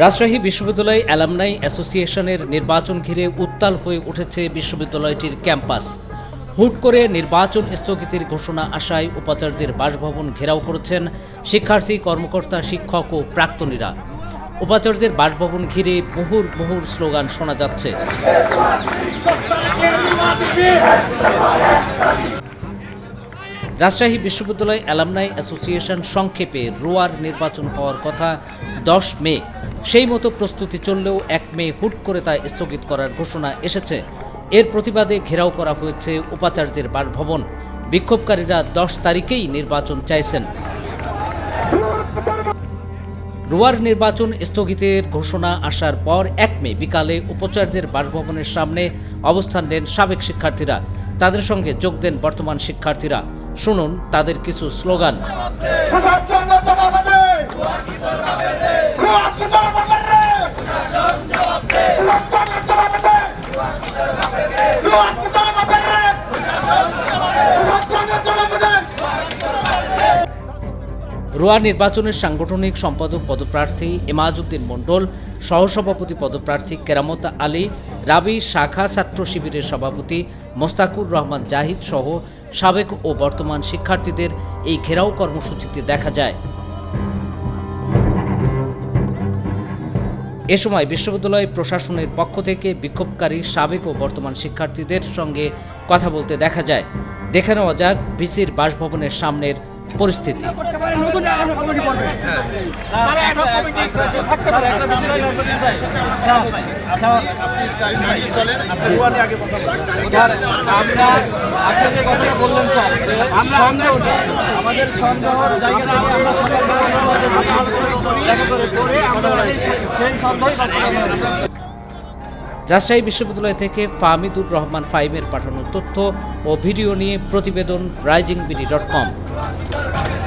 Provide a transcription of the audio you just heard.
রাজশাহী বিশ্ববিদ্যালয় অ্যালামনাই অ্যাসোসিয়েশনের নির্বাচন ঘিরে উত্তাল হয়ে উঠেছে বিশ্ববিদ্যালয়টির ক্যাম্পাস। হুট করে নির্বাচন স্থগিতের ঘোষণা আসায় উপাচার্যের বাসভবন ঘেরাও করেছেন শিক্ষার্থী, কর্মকর্তা, শিক্ষক ও প্রাক্তনীরা। উপাচার্যের বাসভবন ঘিরে মুহুর মুহুর স্লোগান শোনা যাচ্ছে। রাজশাহী বিশ্ববিদ্যালয় অ্যালামনাই অ্যাসোসিয়েশন সংক্ষেপে রোয়ার নির্বাচন হওয়ার কথা দশ মে। সেই মতো প্রস্তুতি চললেও এক মে হুট করে তা স্থগিত করার ঘোষণা এসেছে। এর প্রতিবাদে ঘেরাও করা হয়েছে উপাচার্যের বাসভবন। বিক্ষোভকারীরা দশ তারিখেই নির্বাচন চাইছেন। রোয়ার নির্বাচন স্থগিতের ঘোষণা আসার পর এক মে বিকালে উপাচার্যের বাসভবনের সামনে অবস্থান নেন সাবেক শিক্ষার্থীরা। তাদের সঙ্গে যোগ দেন বর্তমান শিক্ষার্থীরা। শুনুন তাদের কিছু স্লোগান। রোয়া নির্বাচনের সাংগঠনিক সম্পাদক পদপ্রার্থী এমাজউদ্দিন মণ্ডল, সহসভাপতি পদপ্রার্থী কেরামত আলী, রাবি শাখা ছাত্র শিবিরের সভাপতি মোস্তাকুর রহমান জাহিদ সহ সাবেক ও বর্তমান শিক্ষার্থীদের এই ঘেরাও কর্মসূচিতে দেখা যায়। এ সময় বিশ্ববিদ্যালয় প্রশাসনের পক্ষ থেকে বিক্ষোভকারী সাবেক ও বর্তমান শিক্ষার্থীদের সঙ্গে কথা বলতে দেখা যায়। দেখে নেওয়া যাক ভিসির বাসভবনের সামনের পরিস্থিতি। আমরা আপনি যে কথাটা বললেন স্যার সন্দেহটা আমাদের সন্দেহর জায়গা থেকে আমরা সকাল দেখা করে করে আমরা সেই সন্দেহই রাজশাহী বিশ্ববিদ্যালয় থেকে ফাহমিদুর রহমান ফাইমের পাঠানো তথ্য ও ভিডিও নিয়ে প্রতিবেদন Rising BD dot com.